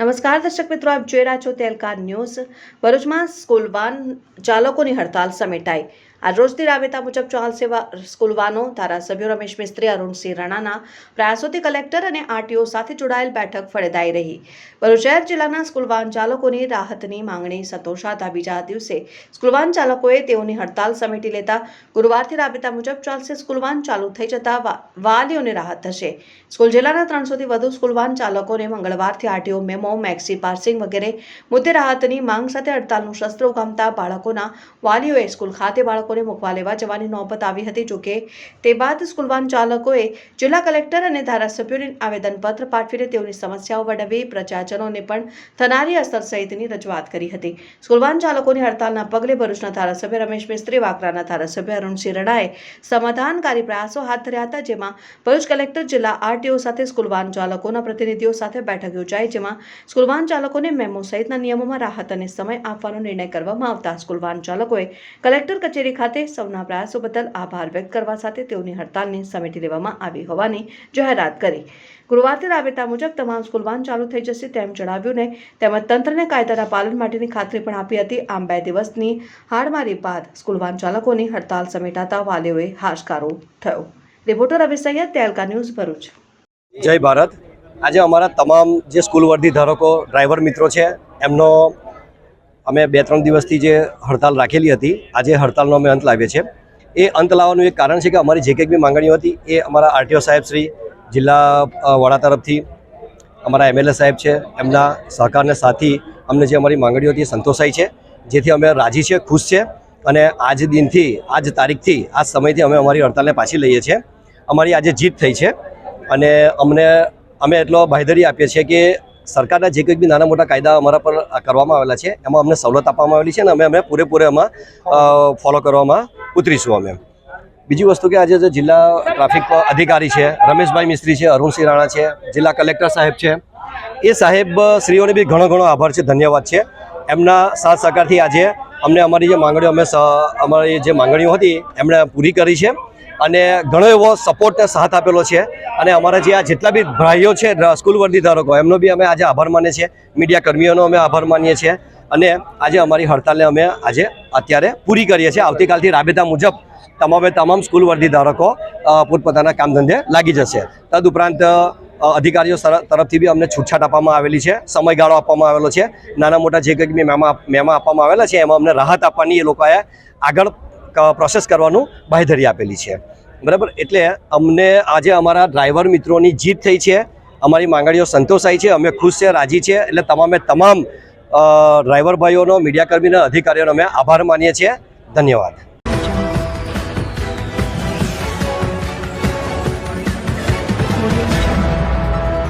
નમસ્કાર દર્શક મિત્રો, આપ જોઈ રહ્યા છો તેલકાર ન્યૂઝ. ભરૂચમાં સ્કૂલ વાન ચાલકોની હડતાલ સમેટાઈ. આજ રોજથી રાબેતા મુજબ ચાલશે સ્કૂલવાનો ધારાસભ્યો રમેશ મિસ્ત્રી, અરુણસિંહ રાણાના પ્રયાસોથી કલેક્ટર અને આરટીઓ સાથે જોડાયેલ બેઠક ફળદાયી રહી. ભરૂચ શહેર જિલ્લાના સ્કૂલવાન ચાલકોની રાહતની માંગણી સંતોષાતા બીજા દિવસે સ્કૂલવાન ચાલકોએ તેઓની હડતાલ સમેટી લેતા ગુરુવારથી રાબેતા મુજબ ચાલશે સ્કૂલવાન ચાલુ થઈ જતા વાલીઓને રાહત થશે. સ્કૂલ જિલ્લાના ત્રણસોથી વધુ સ્કૂલવાન ચાલકોને મંગળવારથી આરટીઓ મેમો, મેક્સી પાર્સિંગ વગેરે મુદ્દે રાહતની માંગ સાથે હડતાલનું શસ્ત્ર ઉગામતા બાળકોના વાલીઓએ સ્કૂલ ખાતે બાળકોને મૂકવા લેવા જવાની નોબત આવી હતી. જોકે તે બાદ સ્કૂલ વાન ચાલકોએ જિલ્લા કલેક્ટર અને ધારાસભ્યોને આવેદનપત્ર પાઠવીને તેઓની સમસ્યાઓ વડવી પ્રજાજનોને પણ થનારી અસર સહિતની રજૂઆત કરી હતી. સ્કૂલ વાન ચાલકોની હડતાલના પગલે ભરૂચના ધારાસભ્ય રમેશ મિસ્ત્રી, વાકરાના ધારાસભ્ય અરુણસિંહ રણાએ સમાધાનકારી પ્રયાસો હાથ ધર્યા હતા, જેમાં ભરૂચ કલેક્ટર, જિલ્લા આરટીઓ સાથે સ્કૂલ વાન ચાલકોના પ્રતિનિધિઓ સાથે બેઠક યોજાઈ, જેમાં સ્કૂલ વાન ચાલકોને મેમો સહિતના નિયમોમાં રાહત અને સમય આપવાનો નિર્ણય કરવામાં આવતા સ્કૂલ વાન ચાલકોએ કલેક્ટર કચેરી ખાતે સૌના પ્રયાસો બદલ આભાર વ્યક્ત કરવા સાથે તેઓની હડતાલને સમેટી લેવામાં આવી હોવાની જાહેરાત કરી. ગુરુવારથી રાબેતા મુજબ તમામ સ્કૂલ વાન ચાલુ થઈ જશે તેમ જણાવ્યું ને તેમજ તંત્રને કાયદાના પાલન માટેની ખાતરી પણ આપી હતી. આમ બે દિવસની હાડમારી બાદ સ્કૂલ વાન ચાલકોની હડતાલ સમેટાતા વાલીઓએ હાશકારો થયો. Reporter Ravi Saiyed, Telka news Bharuch. જય ભારત. આજે અમારા તમામ જે સ્કૂલ વર્ધી ધારકો, ડ્રાઈવર મિત્રો છે, એમનો અમે બે ત્રણ દિવસથી જે હડતાલ રાખેલી હતી, આજે હડતાલનો અમે અંત લાવીએ છીએ. એ અંત લાવવાનું એક કારણ છે કે અમારી જે કંઈક બી માંગણીઓ હતી, એ અમારા આરટીઓ સાહેબ શ્રી, જિલ્લા વડા તરફથી, અમારા એમએલએ સાહેબ છે, એમના સહકારને સાથી, અમને જે અમારી માંગણીઓ હતી સંતોષાઈ છે. જેથી અમે રાજી છે ખુશ છે અને આજ દિનથી, આજ તારીખથી, આજ સમયથી અમે અમારી હડતાલને પાછી લઈએ છીએ. અમારી આજે જીત થઈ છે અને અમને, અમે એટલો બાંહેધરી આપીએ છીએ કે સરકારના જે કંઈક બી નાના મોટા કાયદા અમારા પર કરવામાં આવેલા છે, એમાં અમને સવલત આપવામાં આવેલી છે અને અમે અમે પૂરેપૂરે એમાં ફોલો કરવામાં ઉતરીશું અમે. બીજી વસ્તુ કે આજે જે જિલ્લા ટ્રાફિક અધિકારી છે, રમેશભાઈ મિસ્ત્રી છે, અરુણસિંહ રાણા છે, જિલ્લા કલેક્ટર સાહેબ છે, એ સાહેબ શ્રીઓને બી ઘણો ઘણો આભાર છે, ધન્યવાદ છે. એમના સાથ સહકારથી આજે અમને અમારી જે માંગણીઓ અમે અમારી જે માંગણીઓ હતી, એમણે પૂરી કરી છે. અને ઘણો એવો સપોર્ટ સાથ આપેલો છે. અને અમારા જે આ જેટલા બી ભાઈઓ છે સ્કૂલ વર્ધી ધારકો, એમનો બી અમે આજે આભાર માનીએ છીએ. મીડિયા કર્મીઓનો અમે આભાર માનીએ છીએ. અને આજે અમારી હડતાલને અમે આજે અત્યારે પૂરી કરીએ છીએ. આવતીકાલથી રાબેતા મુજબ તમામે તમામ સ્કૂલ વર્ધી ધારકો પોતપોતાના કામ ધંધે લાગી જશે. તદુપરાંત અધિકારીઓ તરફથી બી અમને છૂટછાટ આપવામાં આવેલી છે. સમયગાળો આપવામાં આવેલો છે. નાના મોટા જે કંઈક મેમા મેમા આપવામાં આવેલા છે, એમાં અમને રાહત આપવાની એ લોકોએ આગળ પ્રોસેસ કરવાનું બાંયધરી આપેલી છે. બરાબર? એટલે અમને આજે અમારા ડ્રાઈવર મિત્રોની જીત થઈ છે. અમારી માંગણીઓ સંતોષાઈ છે. અમે ખુશ છે, રાજી છે. એટલે તમામે તમામ ડ્રાઈવર ભાઈઓનો મીડિયાકર્મીના અધિકારીઓનો અમે આભાર માનીએ છીએ. ધન્યવાદ.